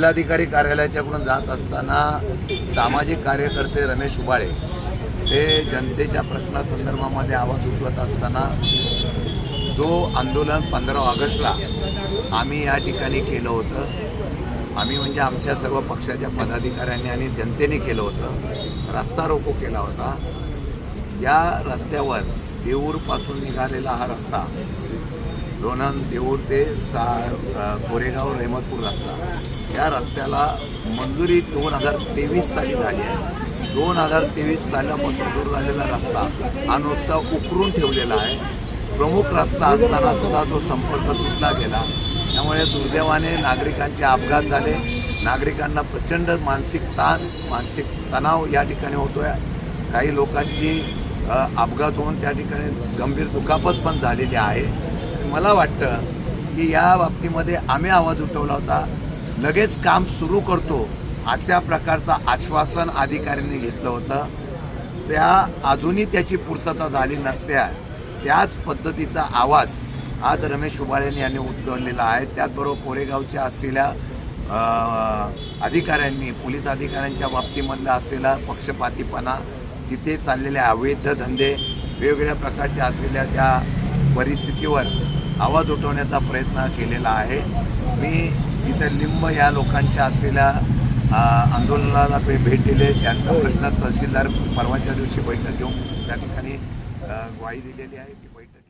जिल्हाधिकारी कार्यालयाच्याकडून जात असताना सामाजिक कार्यकर्ते रमेश उबाळे ते जनतेच्या प्रश्नासंदर्भामध्ये आवाज उठवत असताना जो आंदोलन पंधरा ऑगस्टला आम्ही या ठिकाणी केलं होतं आम्ही म्हणजे आमच्या सर्व पक्षाच्या पदाधिकाऱ्यांनी आणि जनतेने केलं होतं रस्ता रोको केला होता. या रस्त्यावर देऊरपासून निघालेला हा रस्ता लोणंद देऊर ते सा कोरेगाव रेहमतपूर रस्ता. या रस्त्याला मंजुरी दोन हजार तेवीस साली झाली आहे. दोन हजार तेवीस सालापासून सुरू झालेला रस्ता हा नुसता उकरून ठेवलेला आहे. प्रमुख रस्ता असताना सुद्धा तो संपर्क तुटला गेला. त्यामुळे दुर्दैवाने नागरिकांचे अपघात झाले. नागरिकांना प्रचंड मानसिक ताण मानसिक तणाव या ठिकाणी होतो आहे काही लोकांची अपघात होऊन त्या ठिकाणी गंभीर दुखापत पण झालेली आहे. मला वाटतं की या बाबतीमध्ये आम्ही आवाज उठवला होता. लगेच काम सुरू करतो अशा प्रकारचं आश्वासन अधिकाऱ्यांनी घेतलं होतं. त्या अजूनही त्याची पूर्तता झाली नसल्या त्याच पद्धतीचा आवाज आज रमेश उबाळे यांनी उद्धवलेला आहे. त्याचबरोबर कोरेगावच्या असलेल्या अधिकाऱ्यांनी पोलीस अधिकाऱ्यांच्या बाबतीमधला असलेला पक्षपातीपणा तिथे चाललेले अवैध धंदे वेगवेगळ्या प्रकारच्या असलेल्या त्या परिस्थितीवर आवाज उठवण्याचा प्रयत्न केलेला आहे. मी इथं लिंब या लोकांच्या असलेल्या आंदोलनाला भे- भेट दिले. त्यांचा प्रश्न तहसीलदार परवाच्या दिवशी बैठक घेऊन त्या ठिकाणी ग्वाही दिलेली आहे. ती बैठक